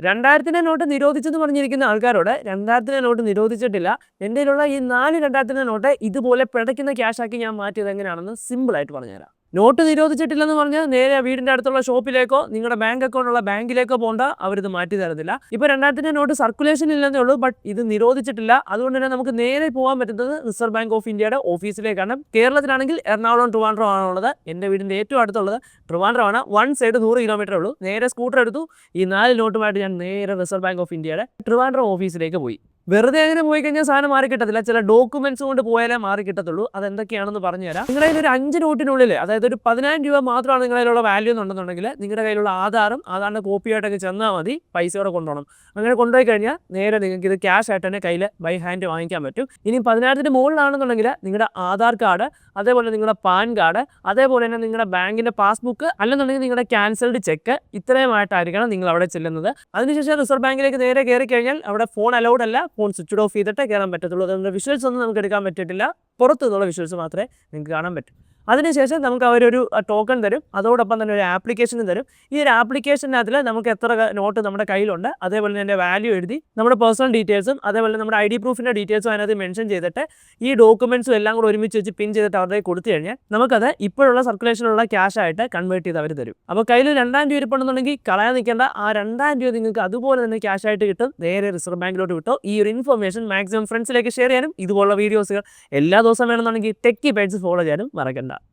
രണ്ടായിരത്തിന്റെ not നിരോധിച്ചെന്ന് പറഞ്ഞിരിക്കുന്ന ആൾക്കാരോട് രണ്ടായിരത്തിന്റെ not നിരോധിച്ചിട്ടില്ല. എന്റെ കയ്യിലുള്ള ഈ നാല് രണ്ടായിരത്തിന്റെ നോട്ട് ഇതുപോലെ പിടയ്ക്കുന്ന ക്യാഷാക്കി ഞാൻ മാറ്റിയത് എങ്ങനെയാണെന്ന് സിമ്പിളായിട്ട് പറഞ്ഞുതരാം. നോട്ട് നിരോധിച്ചിട്ടില്ലെന്ന് പറഞ്ഞാൽ നേരെ വീടിന്റെ അടുത്തുള്ള ഷോപ്പിലേക്കോ നിങ്ങളുടെ ബാങ്ക് അക്കൗണ്ട് ഉള്ള ബാങ്കിലേക്കോ പോകണ്ട. അവരിത് മാറ്റി തരത്തില്ല ഇപ്പോൾ രണ്ടായിരത്തിന്റെ നോട്ട് സർക്കുലേഷൻ ഇല്ലെന്നേ ഉള്ളൂ. ബട്ട് ഇത് നിരോധിച്ചിട്ടില്ല. അതുകൊണ്ട് തന്നെ നമുക്ക് നേരെ പോകാൻ പറ്റുന്നത് റിസർവ് ബാങ്ക് ഓഫ് ഇന്ത്യയുടെ ഓഫീസിലേക്കാണ്. കേരളത്തിലാണെങ്കിൽ എറണാകുളം ട്രിവാൻഡ്രം ആണുള്ളത് എന്റെ വീടിന്റെ ഏറ്റവും അടുത്തുള്ളത് ട്രിവാൻഡ്രമാണ്. വൺ സൈഡ് നൂറ് കിലോമീറ്റർ ഉള്ളൂ. നേരെ സ്കൂട്ടർ എടുത്തു. ഈ നാല് നോട്ടുമായിട്ട് ഞാൻ നേരെ റിസർവ് ബാങ്ക് ഓഫ് ഇന്ത്യയുടെ ട്രിവാൻഡ്രം ഓഫീസിലേക്ക് പോയി. വെറുതെ അങ്ങനെ പോയി കഴിഞ്ഞാൽ സാധനം മാറി കിട്ടത്തില്ല. ചില ഡോക്യുമെന്റ്സ് കൊണ്ട് പോയാലേ മാറി കിട്ടത്തുള്ളൂ. അതെന്തൊക്കെയാണെന്ന് പറഞ്ഞുതരാം നിങ്ങളുടെ ഒരു അഞ്ച് നോട്ടിനുള്ളിൽ അതായത് ഒരു പതിനായിരം രൂപ മാത്രമാണ് നിങ്ങളുടെ കയ്യിലുള്ള വാല്യൂ എന്നുണ്ടെന്നുണ്ടെങ്കിൽ നിങ്ങളുടെ കയ്യിലുള്ള ആധാറും ആധാറിന്റെ കോപ്പിയായിട്ടൊക്കെ ചെന്നാൽ മതി പൈസയോടെ കൊണ്ടുപോകണം. അങ്ങനെ കൊണ്ടുപോയി കഴിഞ്ഞാൽ നേരെ നിങ്ങൾക്ക് ഇത് ക്യാഷ് ആയിട്ട് തന്നെ കയ്യിൽ ബൈ ഹാൻഡ് വാങ്ങിക്കാൻ പറ്റും. ഇനി പതിനായിരത്തിന് മുകളിലാണെന്നുണ്ടെങ്കിൽ നിങ്ങളുടെ ആധാർ കാർഡ് അതേപോലെ നിങ്ങളുടെ പാൻ കാർഡ് അതേപോലെ തന്നെ നിങ്ങളുടെ ബാങ്കിന്റെ പാസ്ബുക്ക് അല്ലെന്നുണ്ടെങ്കിൽ നിങ്ങളുടെ ക്യാൻസൽഡ് ചെക്ക് ഇത്രയുമായിട്ടായിരിക്കണം നിങ്ങൾ അവിടെ ചെല്ലുന്നത്. അതിനുശേഷം റിസർവ് ബാങ്കിലേക്ക് നേരെ കയറി കഴിഞ്ഞാൽ അവിടെ ഫോൺ അലൗഡ് അല്ല ഫോൺ സ്വിച്ച് ഓഫ് ചെയ്തിട്ടേ കയറാൻ പറ്റത്തുള്ളൂ. അതുകൊണ്ട് വിഷ്വൽസ് ഒന്നും നമുക്ക് എടുക്കാൻ പറ്റിയിട്ടില്ല. പുറത്തു നിന്നുള്ള വിഷ്വൽസ് മാത്രമേ നിങ്ങൾക്ക് കാണാൻ പറ്റൂ. അതിനുശേഷം നമുക്ക് അവരൊരു ടോക്കൺ തരും. അതോടൊപ്പം തന്നെ ഒരു ആപ്ലിക്കേഷനും തരും. ഈ ഒരു ആപ്ലിക്കേഷനകത്തിൽ നമുക്ക് എത്ര നോട്ട് നമ്മുടെ കയ്യിലുണ്ട് അതേപോലെ തന്നെ വാല്യൂ എഴുതി നമ്മുടെ പേഴ്സണൽ ഡീറ്റെയിൽസും അതേപോലെ നമ്മുടെ ഐ ഡി പ്രൂഫിന്റെ ഡീറ്റെയിൽസും അതിനകത്ത് മെൻഷൻ ചെയ്തിട്ട് ഈ ഡോക്യുമെന്റ്സും എല്ലാം കൂടെ ഒരുമിച്ച് വെച്ച് പിൻ ചെയ്തിട്ട് അവരുടെ കൊടുത്തു കഴിഞ്ഞാൽ നമുക്കത് ഇപ്പോഴുള്ള സർക്കുലേഷനുള്ള ക്യാഷ് ആയിട്ട് കൺവേർട്ട് ചെയ്ത് അവർ തരും. അപ്പോൾ കയ്യിൽ രണ്ടായിരം രൂപ ഇരിപ്പുണ്ടെന്നുണ്ടെങ്കിൽ കളയാൻ നിൽക്കേണ്ട. ആ രണ്ടായിരം രൂപ നിങ്ങൾക്ക് അതുപോലെ തന്നെ ക്യാഷ് ആയിട്ട് കിട്ടും. നേരെ റിസർവ് ബാങ്കിലോട്ട് വിട്ടോ. ഈ ഒരു ഇൻഫർമേഷൻ മാക്സിമം ഫ്രണ്ട്സിലേക്ക് ഷെയർ ചെയ്യാനും ഇതുപോലുള്ള വീഡിയോസുകൾ എല്ലാ ദിവസവും വേണമെന്നുണ്ടെങ്കിൽ ടെക്കി പേജ് ഫോളോ ചെയ്യാനും മറക്കണ്ട.